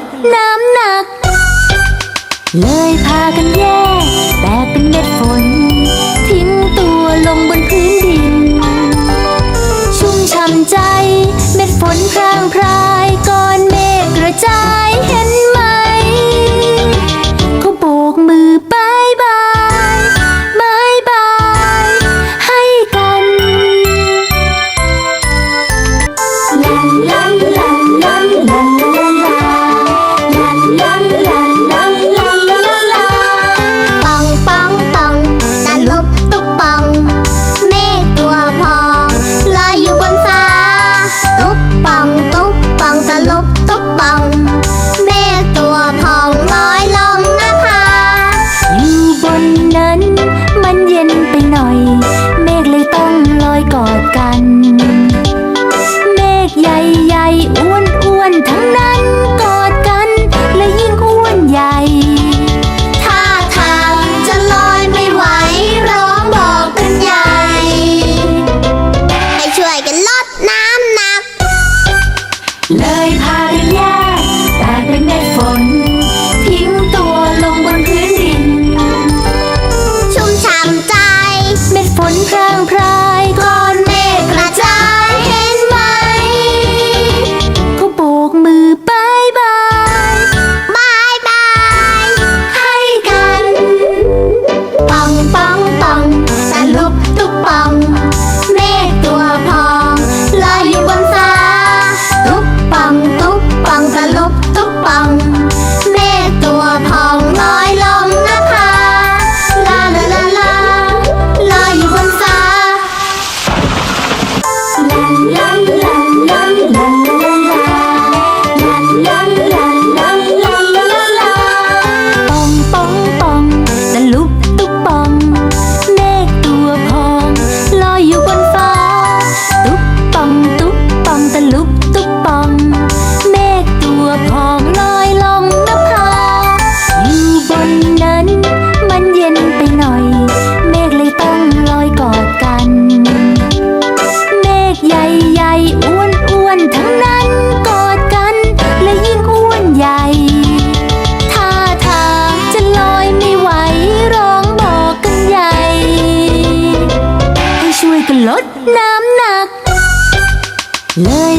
ดน้ำหนัก เลยพากันแยกแตกเป็นเม็ดฝน ทิ้งตัวลงบนพื้นดิน ชุ่มช่ำใจ เม็ดฝนพรางพรายก้อนเมฆกระจายเห็นไหมเขาโบกมือบายบายบายบายให้กัน ลันลันลันลันลัน Love